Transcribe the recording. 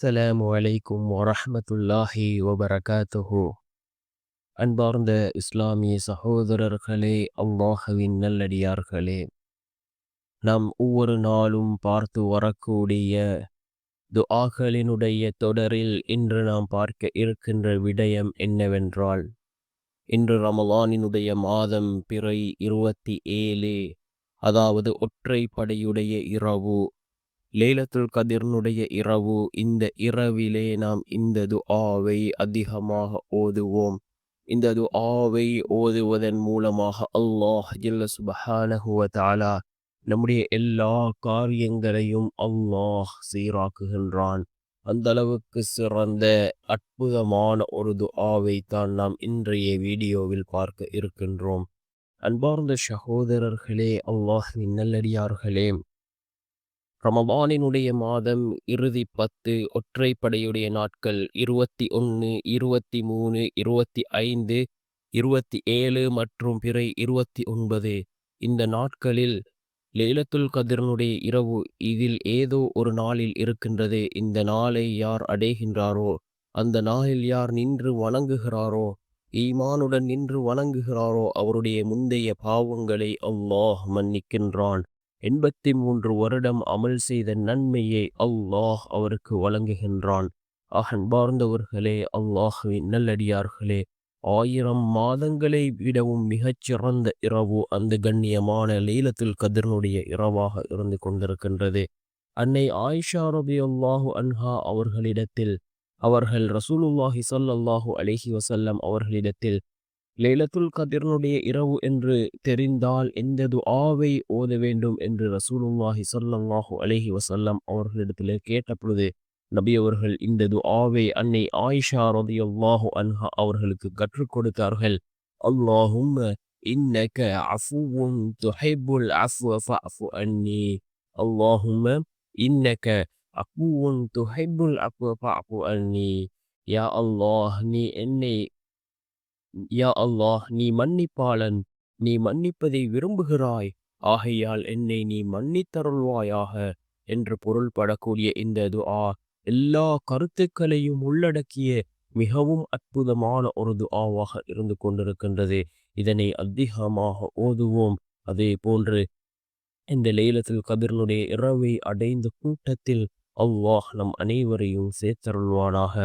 அஸ்ஸலாம் அலைக்கும் வரமத்துல்லாஹி வபரகாத்துஹு. அன்பார்ந்த இஸ்லாமிய சகோதரர்களே அல்லாஹவின் நல்லடியார்களே நாம் ஒவ்வொரு நாளும் பார்த்து வரக்கூடிய துஆகளினுடைய தொடரில் இன்று நாம் பார்க்க இருக்கின்ற விடயம் என்னவென்றால் இன்று ரமலானினுடைய மாதம் பிறை இருபத்தி ஏழு அதாவது ஒற்றைப்படையுடைய இரவு. லேலத்துல் கதிர்னுடைய இரவு இந்த இரவிலே நாம் இந்த துஆவை அதிகமாக ஓதுவோம். இந்த துஆவை ஓதுவதன் மூலமாக அல்லாஹ் ஜல்ல சுபஹானஹு நம்முடைய எல்லா காரியங்களையும் அல்லாஹ் சீராக்குகின்றான். அந்த அளவுக்கு சிறந்த அற்புதமான ஒரு துஆவை தான் நாம் இன்றைய வீடியோவில் பார்க்க இருக்கின்றோம். அன்பார்ந்த சகோதரர்களே அல்லாஹ் நல்லடியார்களே ரமபானினுடைய மாதம் இறுதி பத்து ஒற்றைப்படையுடைய நாட்கள் இருபத்தி ஒன்று இருபத்தி மூணு இருபத்தி ஐந்து இருபத்தி ஏழு மற்றும் பிறை இருபத்தி ஒன்பது. இந்த நாட்களில் லேலத்துல் கதிரனுடைய இரவு இதில் ஏதோ ஒரு நாளில் இருக்கின்றது. இந்த நாளை யார் அடைகின்றாரோ அந்த நாளில் யார் நின்று வணங்குகிறாரோ ஈமானுடன் நின்று வணங்குகிறாரோ அவருடைய முந்தைய பாவங்களை அல்லாஹ் மன்னிக்கின்றான். எண்பத்தி மூன்று வருடம் அமல் செய்த நன்மையை அல்லாஹ் அவருக்கு வழங்குகின்றான். அகன்பார்ந்தவர்களே அல்லாஹுவின் நல்லடியார்களே ஆயிரம் மாதங்களை விடவும் மிகச்சிறந்த இரவு அந்த கண்ணியமான லீலத்தில் கதிரனுடைய இரவாக இருந்து கொண்டிருக்கின்றது. அன்னை ஆயிஷா ரபி அல்லாஹு அன்ஹா அவர்களிடத்தில் அவர்கள் ரசூலுல்லாஹி சல்லாஹூ அலிஹி வசல்லம் அவர்களிடத்தில் லேலத்துல் கதிரனுடைய இரவு என்று தெரிந்தால் எந்த துஆவை ஓத வேண்டும் என்று ரசூலுல்லாஹி சல்லல்லாஹு அலஹி வசல்லம் அவர்களிடத்தில் கேட்ட பொழுது நபி அவர்கள் இந்த துஆவை அன்னை ஆயிஷா ரதியல்லாஹு அன்ஹா அவர்களுக்கு கற்றுக் கொடுத்தார்கள். அல்லாஹும் இன்னக அஃபுவும் அஃபு அஃப்வ ஃபஅஃபு அன்னி. அல்லாஹும் இன்னக அஃபுவும் துஹிப்புல் அஃப்வ ஃபஅஃபு அன்னி. யா அல்லாஹ் நீ என்னை யா அல்லாஹ் நீ மன்னிப்பாளன் நீ மன்னிப்பதை விரும்புகிறாய் ஆகையால் என்னை நீ மன்னித்தருள்வாயாக என்று பொருள்படக்கூடிய இந்த துஆ எல்லா கருத்துக்களையும் உள்ளடக்கிய மிகவும் அற்புதமான ஒரு துஆவாக இருந்து கொண்டிருக்கின்றது. இதனை அதிகமாக ஓதுவோம். அதே போன்று இந்த லைலத்தில் கதிரனுடைய இரவை அடைந்த கூட்டத்தில் அல்லாஹ் நம் அனைவரையும் சேர்த்தருள்வானாக.